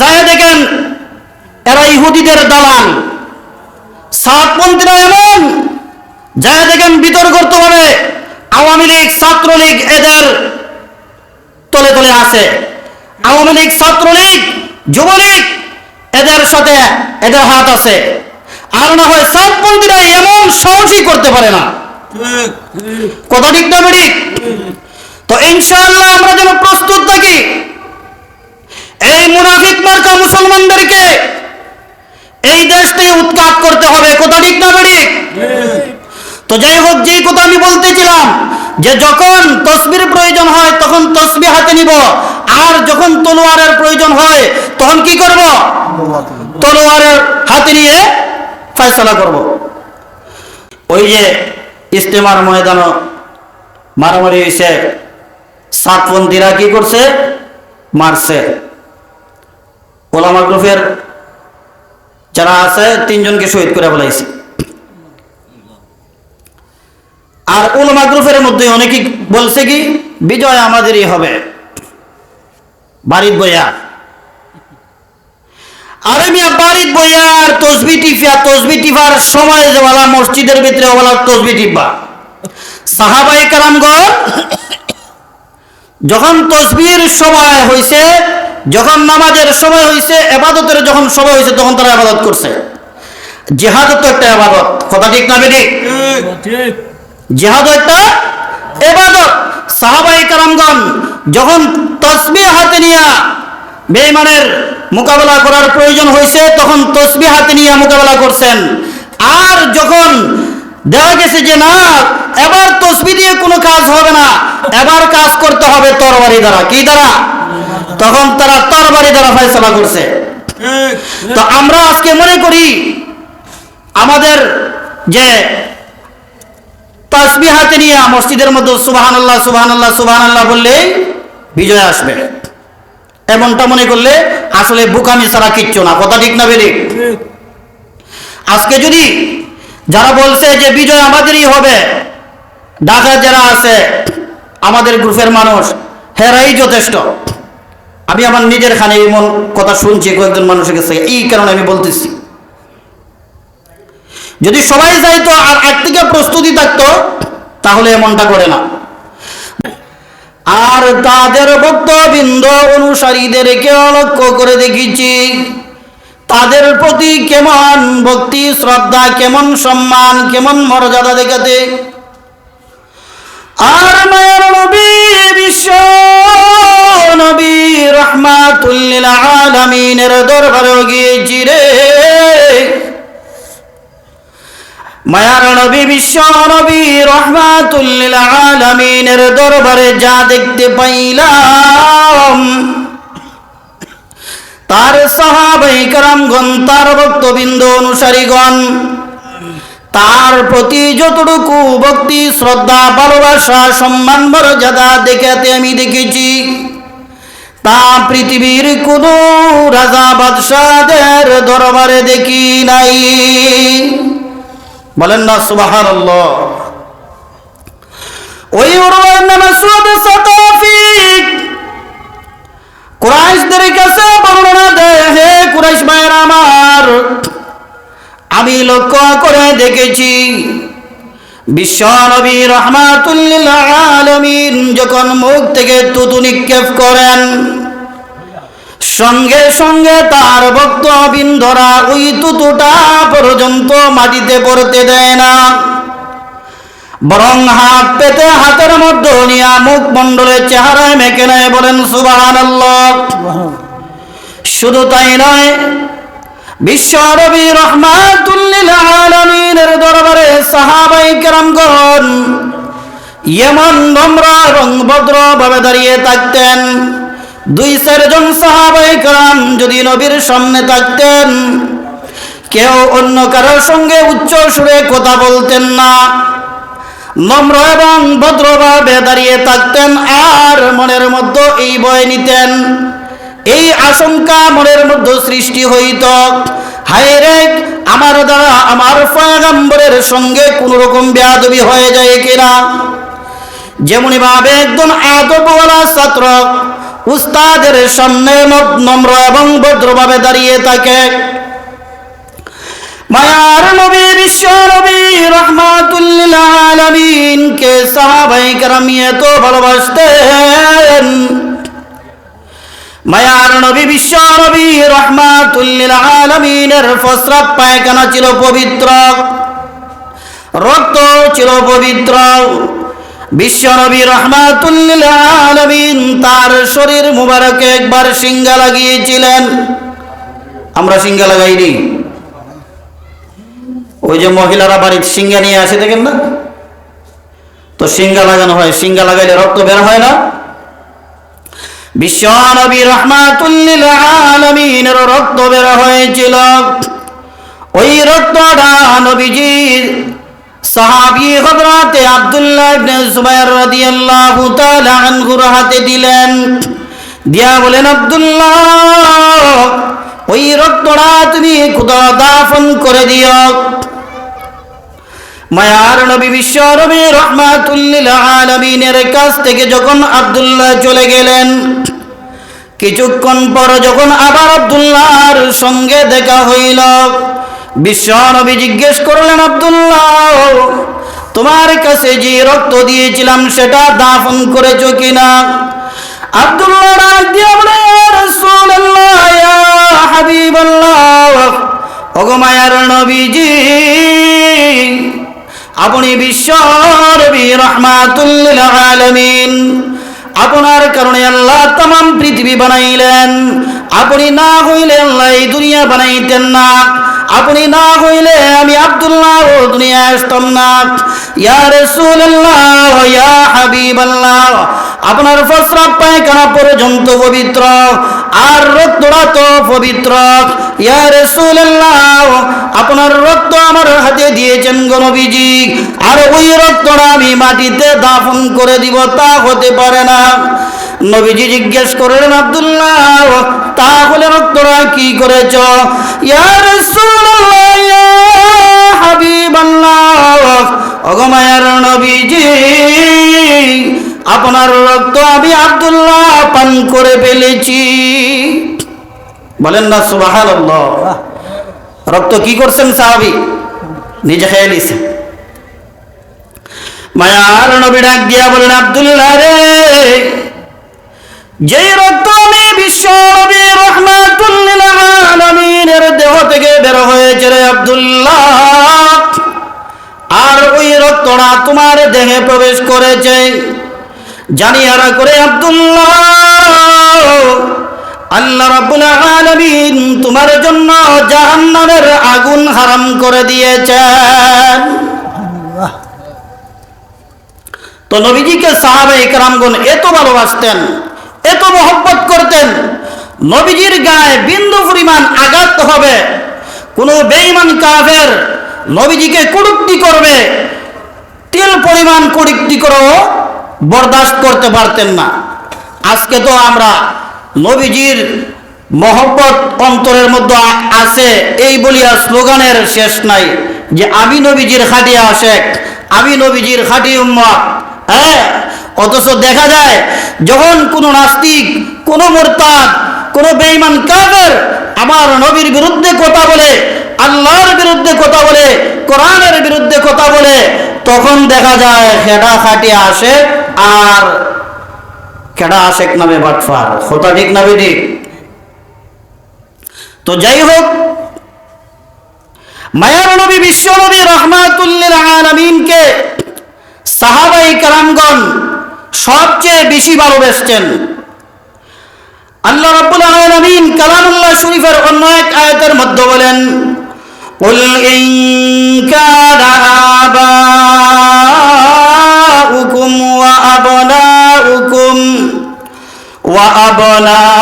যায় দেখেন, এরা ইহুদিদের দালাল সাতপন্থীরা এমন, যায় দেখেন বিতর্ক করতে হবে আওয়ামী লীগ, ছাত্রলীগ এদের তলে তলে আছে। আওয়ামী লীগ, ছাত্রলীগ, যুবলীগ এদের সাথে এদের হাত আছে। আর না হয় সাতপন্থীরা এমন সাহসই করতে পারে না। কথা ঠিক না তো ইনশাআল্লাহ আমরা যেন প্রস্তুত থাকি। এই মুনাফিক মার্কা মুসলমানদেরকে এই দেশ থেকে উৎখাত করতে হবে। কথা ঠিক না বেড়ি তো যাই হোক, যেই কথা আমি বলতেছিলাম, যে যখন তসবির প্রয়োজন হয়, তখন তসবি হাতে নিব। আর যখন তলোয়ারের প্রয়োজন হয়, তখন কি করব? তলোয়ারের হাতে নিয়ে ফয়সলা করব। ওই যে ইস্তেমার ময়দান মারামারি হয়েছে সাতপন্থীরা কি করছে? মারছে। ওলামা গ্রুপের যারা আছে, তিনজনকে শহীদ করে ফেলাইছে। আর উলমা গ্রুপের মধ্যে অনেকে বলছে কি, বিজয় আমাদেরই হবে। বাড়ির বইয়া। আরে মিয়া বাড়ির বইয়া আর তসবি টিফিয়া তসবি টিফার সময় মসজিদের ভিতরে বলা তসবি টিপা সাহাবাই যখন তসবির সময় হয়েছে যখন নামাজের সময় হয়েছে এবাদতের যখন সময় হয়েছে তখন তারা আবাদত করছে। জেহাদ তো একটা আবাদত। কথা ঠিক না বেঠিক? জেহাদ একটা এবাদত। সাহাবাই কারামগণ যখন তসবি হাতে নিয়ে বেইমানের মোকাবেলা করার প্রয়োজন হয়েছে তখন তসবি হাতে নিয়ে মোকাবেলা করছেন। আর যখন দেওয়া গেছে যে না, এবার তসবি দিয়ে কোনো কাজ হবে না, এবার কাজ করতে হবে তরবারি দ্বারা। কি দ্বারা? তখন তারা তরবারি দ্বারা ফয়সলা করছে। তো আমরা আজকে মনে করি আমাদের যে তাসবি হাতে নিয়ে মসজিদের মধ্যে সুবাহান আল্লাহ সুবাহান আল্লাহ সুবাহান আল্লাহ বললেই বিজয় আসবে। এমনটা মনে করলে আসলে বুকামি ছাড়া কিচ্ছু না। কথা ঠিক না বেরি আজকে যদি যারা বলছে যে বিজয় আমাদেরই হবে ঢাকা যারা আছে আমাদের গ্রুপের মানুষ হেরাই যথেষ্ট। আমি আমার নিজের খানে এমন কথা শুনছি, কয়েকজন মানুষের কাছে, এই কারণে আমি বলতেছি। যদি সবাই যাইতো আর থেকে প্রস্তুতি থাকতো, তাহলে এমনটা করে না। আর তাদের ভক্তবৃন্দ অনুসারীদেরকে লক্ষ্য করে দেখেছি, তাদের প্রতি কেমন ভক্তি, শ্রদ্ধা, কেমন সম্মান, কেমন মর্যাদা দেখাতে। আর মায়ের নবী বিশ্ব রহমাতুল্লিল আলামিনের দরবারে গিয়েছি রে। মায়ার নবী, বিশ্ব নবী রহমাতুল্লিল আলামিনের দরবারে যা দেখতে পাইলাম, তার সাহাবাই কারামগণ, তার ভক্তবৃন্দ অনুসারীগণ, তার প্রতি যতটুকু ভক্তি, শ্রদ্ধা, ভালোবাসা, সম্মান, মর্যাদা দেখাতে আমি দেখেছি। তা পৃথিবীর কোন রাজা বাদশাদের দরবারে দেখি নাই। বলেন না সুবাহার ওই কুরাইশদের কাছে বর্ণনা দেয়, হে কুরাইশ ভাইয়ের আমার, আমি লক্ষ্য করে দেখেছি বিশ্ব নবী রহমাতুল্লিল আলমিন যখন মুখ থেকে তুতু নিক্ষেপ করেন, সঙ্গে সঙ্গে তার ভক্তবৃন্দরা ওই তুতুটা পর্যন্ত মাটিতে পড়তে দেয় না। বরং হাত পেতে হাতের মধ্যে নিয়া মুখ মণ্ডলের চেহারায় মেখে নেয় বলেন সুবাহান শুধু তাই নয় বিশ্ব রবি রহমাতুল্লিল আলমিনের দরবারে সাহাবাই কেরামগণ এমন নম্র এবং ভদ্রভাবে দাঁড়িয়ে থাকতেন। দুই চারজন সাহাবাই কারাম যদি নবীর সামনে থাকতেন, কেউ অন্য কারোর সঙ্গে উচ্চ সুরে কথা বলতেন না। নম্র এবং ভদ্রভাবে দাঁড়িয়ে থাকতেন আর মনের মধ্যে এই বয় নিতেন। এই আশঙ্কা মনের মধ্যে সৃষ্টি হইত। হায় রে, আমার দ্বারা আমার পয়গম্বরের সঙ্গে কোন রকম বেয়াদবি হয়ে যায় কিনা? যেমনি ভাবে একজন আদবওয়ালা ছাত্র উস্তাদের সামনে নম্র এবং ভদ্রভাবে দাঁড়িয়ে থাকে। মায়ার নবী, বিশ্ব নবী রহমাতুল্লিল আলমিনকে সাহাবাই কারামিয়ে তো ভালোবাসতেন। মায়ার নবী, বিশ্ব নবী, রহমাতুল্লিল আলামিনের ফসরাত পায়খানা ছিল পবিত্র। রক্ত ছিল পবিত্র। বিশ্ব নবী, রহমাতুল্লিল আলামিন তার শরীর মুবারকে একবার সিঙ্গা লাগিয়েছিলেন। আমরা সিঙ্গা লাগাইনি। ওই যে মহিলারা বাড়ির সিঙ্গা নিয়ে আসে, দেখেন না? তো সিঙ্গা লাগানো হয়। সিঙ্গা লাগাইলে রক্ত বের হয় না। বিশ্ব নবী রহমাতুল্লিল আলামিনের রক্ত বের হয়েছিল। ওই রক্তটা নবীজির সাহাবী হযরতে আব্দুল্লাহ ইবনে জুবাইর রাদিয়াল্লাহু তাআলা আনহুর হাতে দিলেন। দিয়া বলেন, আব্দুল্লাহ, ওই রক্তটা তুমি খুদা দাফন করে দিও মায়ার নবী বিশ্ব থেকে যখন চলে গেলেন কিছুক্ষণ পর যখন আবার আব্দুল্লাহর সঙ্গে দেখা হইল বিশ্ব নবী জিজ্ঞেস করলেন আব্দুল্লাহ তোমার কাছে যে রক্ত দিয়েছিলাম সেটা দাফন করেছ কিনা? আব্দুল্লাহ ডাক দিয়ে বলে, "ইয়া রাসূলুল্লাহ, ইয়া হাবিবাল্লাহ, ওগো নবীজি আপনি বিশ্ব নবী রহমাতুল্লিল আলামিন। আপনার কারণে আল্লাহ তাম পৃথিবী বানাইলেন। আপনি না হইলে আল্লাহ এই দুনিয়া বানাইতেন না। আপনি না হইলে আমি আব্দুল্লাহ ও দুনিয়া আসতাম না। ইয়া রাসূলুল্লাহ, ইয়া হাবিবাল্লাহ, আপনার ফসরা পায়খানা পর্যন্ত পবিত্র, আর রক্তটা তো পবিত্র। ইয়া রাসূলুল্লাহ, আপনার রক্ত আমার হাতে দিয়েছেন গণবিজি আর ওই রক্তটা আমি মাটিতে দাফন করে দিব, তা হতে পারে না। নবীজি জিজ্ঞেস করলেন, আব্দুল্লাহ, তাহলে রক্তটা কি করেছ? ইয়া ইয়া হাবিবাল্লাহ অগমায়ার নবীজি, আপনার রক্ত আমি আব্দুল্লাহ পান করে ফেলেছি। বলেন না সুবাহান রক্ত কি করছেন, সাহাবি? নিজে খেয়ে নিছে। মায়ার নবী ডাক দিয়া বলেন, আব্দুল্লাহ রে যেই রক্ত আমি বিশ্ব নবী রহমাতুল্লিল আলামিনের দেহ থেকে বের হয়েছে রে আব্দুল্লাহ। আর ওই রক্তটা তোমার দেহে প্রবেশ করেছে। জানিয়ারা করে আব্দুল্লাহ। আল্লাহ রাব্বুল আলামিন তোমার জন্য জাহান্নামের আগুন হারাম করে দিয়েছেন। তো নবীজিকে সাহাবে ইকরামগণ এত ভালোবাসতেন এত মহব্বত করতেন, নবীজির গায়ে বিন্দু পরিমাণ আঘাত হবে। কোনো বেঈমান কাফের নবীজিকে কুড়ুক্তি করবে, তিল পরিমাণ কুড়ুক্তি করেও বরদাস্ত করতে পারতেন না। আজকে তো আমরা নবীজির মহব্বত অন্তরের মধ্যে আছে, এই বলিয়া স্লোগানের শেষ নাই যে, আমি নবীজির খাটি আশেক, আমি নবীজির খাটি উম্মত। হ্যাঁ অথচ দেখা যায়, যখন কোনো নাস্তিক, কোনো মোরতাদ, কোনো বেঈমান কাফের আমার নবীর বিরুদ্ধে কথা বলে, আল্লাহর বিরুদ্ধে কথা বলে, কোরআনের বিরুদ্ধে কথা বলে, তখন দেখা যায় হেডা খাটি আসে আর কেডা আশেক নামে বাটফার। হোতা ঠিক না ঠিক তো যাই হোক, মায়ার নবী, বিশ্ব নবী রহমাতুল্লিল আলামিনকে সাহাবাই কারামগণ সবচেয়ে বেশি ভালোবেসছেন আল্লাহ রাব্বুল আলামিন কালামুল্লাহ শরীফের অন্য এক আয়াতের মধ্যে বলেন قل إن كان آباؤكم وأبناؤكم وأبناؤكم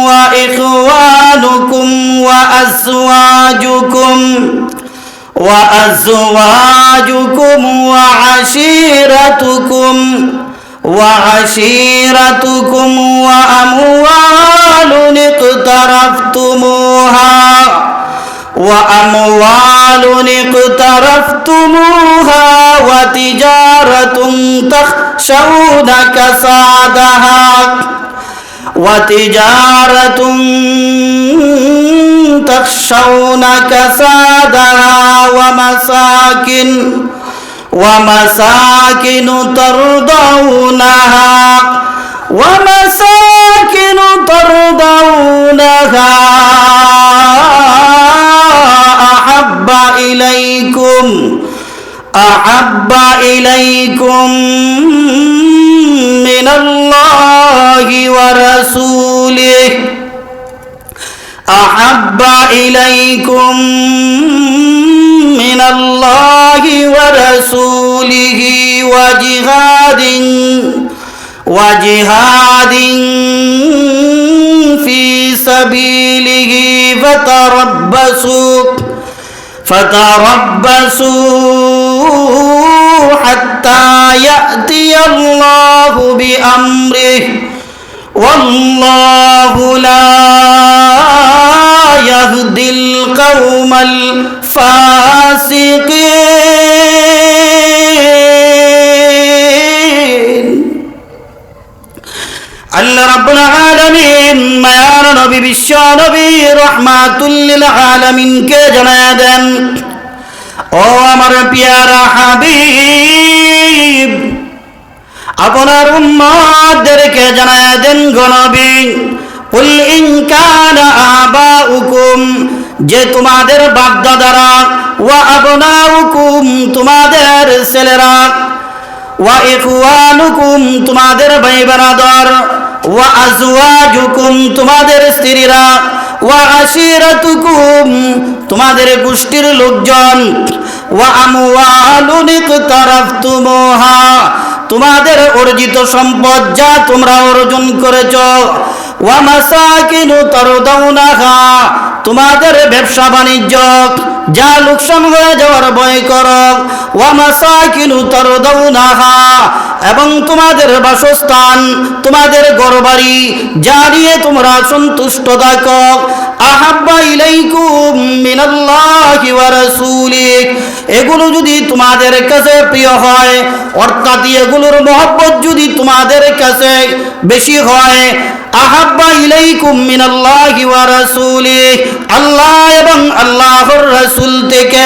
وإخوانكم وأزواجكم وأزواجكم وعشيرتكم وعشيرتكم وأموال اقترفتموها وأموال اقترفتموها وتجارة تخ تخشون كسادها وتجارة تخشون كسادها ومساكن ومساكن ترضونها ومساكن ترضونها أحب إليكم أحب إليكم من الله ورسوله أحب إليكم وجهاد في سبيله فتربصوا فتربصوا حتى يأتي الله بأمره. والله لا يهدي القوم الفاسقين. রাব্বুল আলামিন নবী, বিশ্ব নবী রহমাতুল্লিল আলামিনকে জানায় দেন? ও আমার পিয়ারা হাবিব, আপনার উম্মাদেরকে জানায় দেন গণবী কুল ইন কানা আবাউকুম, যে তোমাদের বাপদাদারা, ওয়া আবনাউকুম, তোমাদের ছেলেরা, ওয়া ইখওয়ানুকুম, তোমাদের ভাই বানাদর ওয়া তোমাদের স্ত্রীরা। ওয়া আশিরাতুকুম, তোমাদের গোষ্ঠীর লোকজন। ওয়া আমওয়ালুন ইকতারাফতুমুহা, তোমাদের অর্জিত সম্পদ যা তোমরা অর্জন করেছ। ওয়া মাসাকিনু তারদাউনাহা, তোমাদের ব্যবসা বাণিজ্য যা লোকসান হয়ে যাওয়ার ভয় কর। এবং তোমাদের বাসস্থান, তোমাদের ঘরবাড়ি যা নিয়ে তোমরা সন্তুষ্ট থাকো। আহাব্বা ইলাইকুম মিনাল্লাহি ওয়া রাসূলিক। এগুলো যদি তোমাদের কাছে প্রিয় হয়, অর্থাৎ এগুলোর মহব্বত যদি তোমাদের কাছে বেশি হয়, আহাব্বা ইলাইকুম মিনাল্লাহি ওয়া রাসূলিক। আল্লাহ এবং আল্লাহর রাসূল থেকে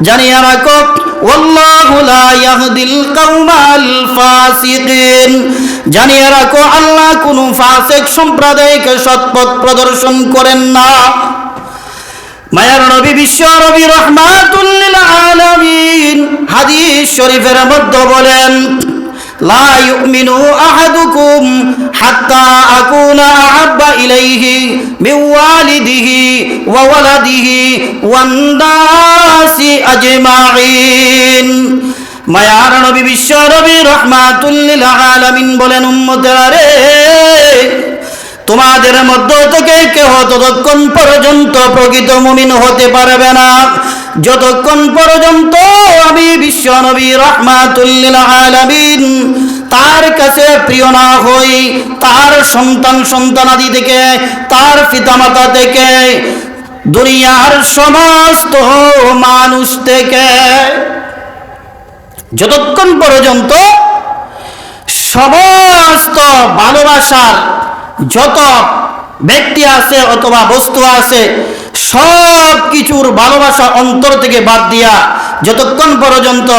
জানিয়ে রাখো জানিয়ে রাখো, আল্লাহ কোন ফাসেক সম্প্রদায়কে সৎপথ প্রদর্শন করেন না। মায়ার নবী, বিশ্ব রবি রহমাতুল্লিল আলমিন হাদিস শরীফের মধ্যে বলেন লা ইউমিনু আহাদুকুম হাত্তা আকুনা আহাব্বা ইলাইহি মিন ওয়ালিদিহি ওয়া ওয়ালাদিহি ওয়ান মায়ার নবী, বিশ্ব নবী রহমাতুল্লিল আলামিন বলেন রে তোমাদের মধ্য থেকে কেহ ততক্ষণ পর্যন্ত প্রকৃত মুমিন হতে পারবে না। যতক্ষণ পর্যন্ত আমি বিশ্ব নবী রহমাতুল্লিল আলামিন তার কাছে প্রিয় না হই, তার সন্তান সন্তানাদি থেকে, তার পিতামাতা থেকে, দুনিয়ার সমস্ত মানুষ থেকে, যতক্ষণ পর্যন্ত সমস্ত ভালোবাসার যত ব্যক্তি আছে অথবা বস্তু আছে সব কিছুর ভালোবাসা অন্তর থেকে বাদ দিয়া যতক্ষণ পর্যন্ত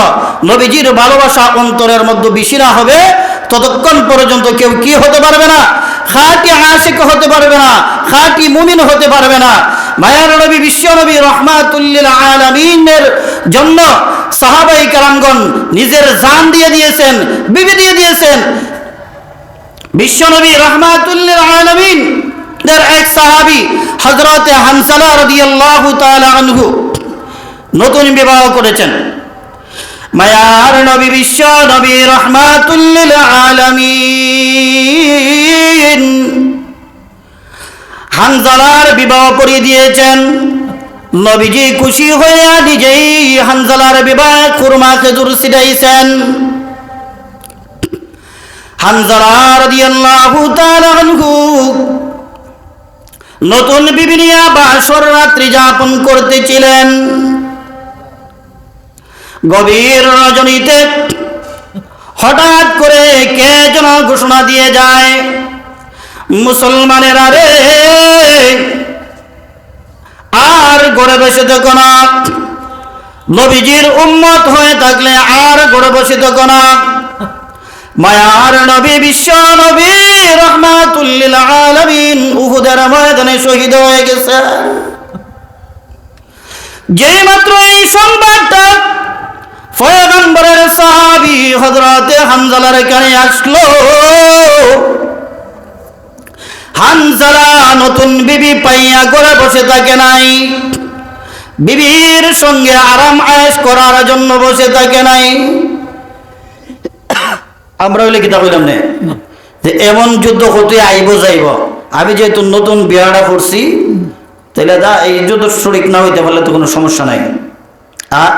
নবীজির ভালোবাসা অন্তরের মধ্যে বেশি না হবে, ততক্ষণ পর্যন্ত কেউ কি হতে পারবে না? খাটি আশেক হতে পারবে না, খাটি মুমিন হতে পারবে না। মায়ার নবী, বিশ্ব নবী রহমাতুল্লিল আলমিনের জন্য সাহাবাই কারামগণ নিজের জান দিয়ে দিয়েছেন, বিবি দিয়ে দিয়েছেন। বিশ্বনবী রহমাতুল্লিল আলমিন দের এক সাহাবি হজরতে হানসালা রাদিয়াল্লাহু তাআলা নতুন বিবাহ করেছেন। মায়ার নবী, বিশ্ব নবী রহমাতুল্লিল আলামিন। হানজালার বিবাহ করিয়ে দিয়েছেন। নবীজি খুশি হইয়া নিজেই হানজালার বিবাহ কুরমা খেজুর ছিটাইছেন। হানজালা রাদিয়াল্লাহু তাআলা আনহু নতুন বিবিনিয়া বাসর রাত্রি যাপন করতেছিলেন। গভীর রজনীতে হঠাৎ করে কে যেন ঘোষণা দিয়ে যায়, মুসলমানেরা রে, আর গড়ে বসে থেকো না। নবীজির উম্মত হয়ে থাকলে আর গড়ে বসে থেকো না। মায়ার নবী, বিশ্ব নবী রহমাতুল্লিল আলামিন, উহুদের ময়দানে শহীদ হয়ে গেছে। যেই মাত্র এই সংবাদটা পয়গম্বরের সাহাবী হযরতে হামজালার কানে আসলো হানজালা নতুন বিবি পাইয়া করে বসে থাকে নাই। বিবির সঙ্গে আরাম আয়েশ করার জন্য বসে থাকে নাই। আমরা হইলে কিতা কইলাম নে? যে এমন যুদ্ধ হতে আইব যাইব। আমি যেহেতু নতুন বিয়াটা করছি তাহলে দা এই যুদ্ধ শরিক না হইতে পারলে তো কোনো সমস্যা নাই। আর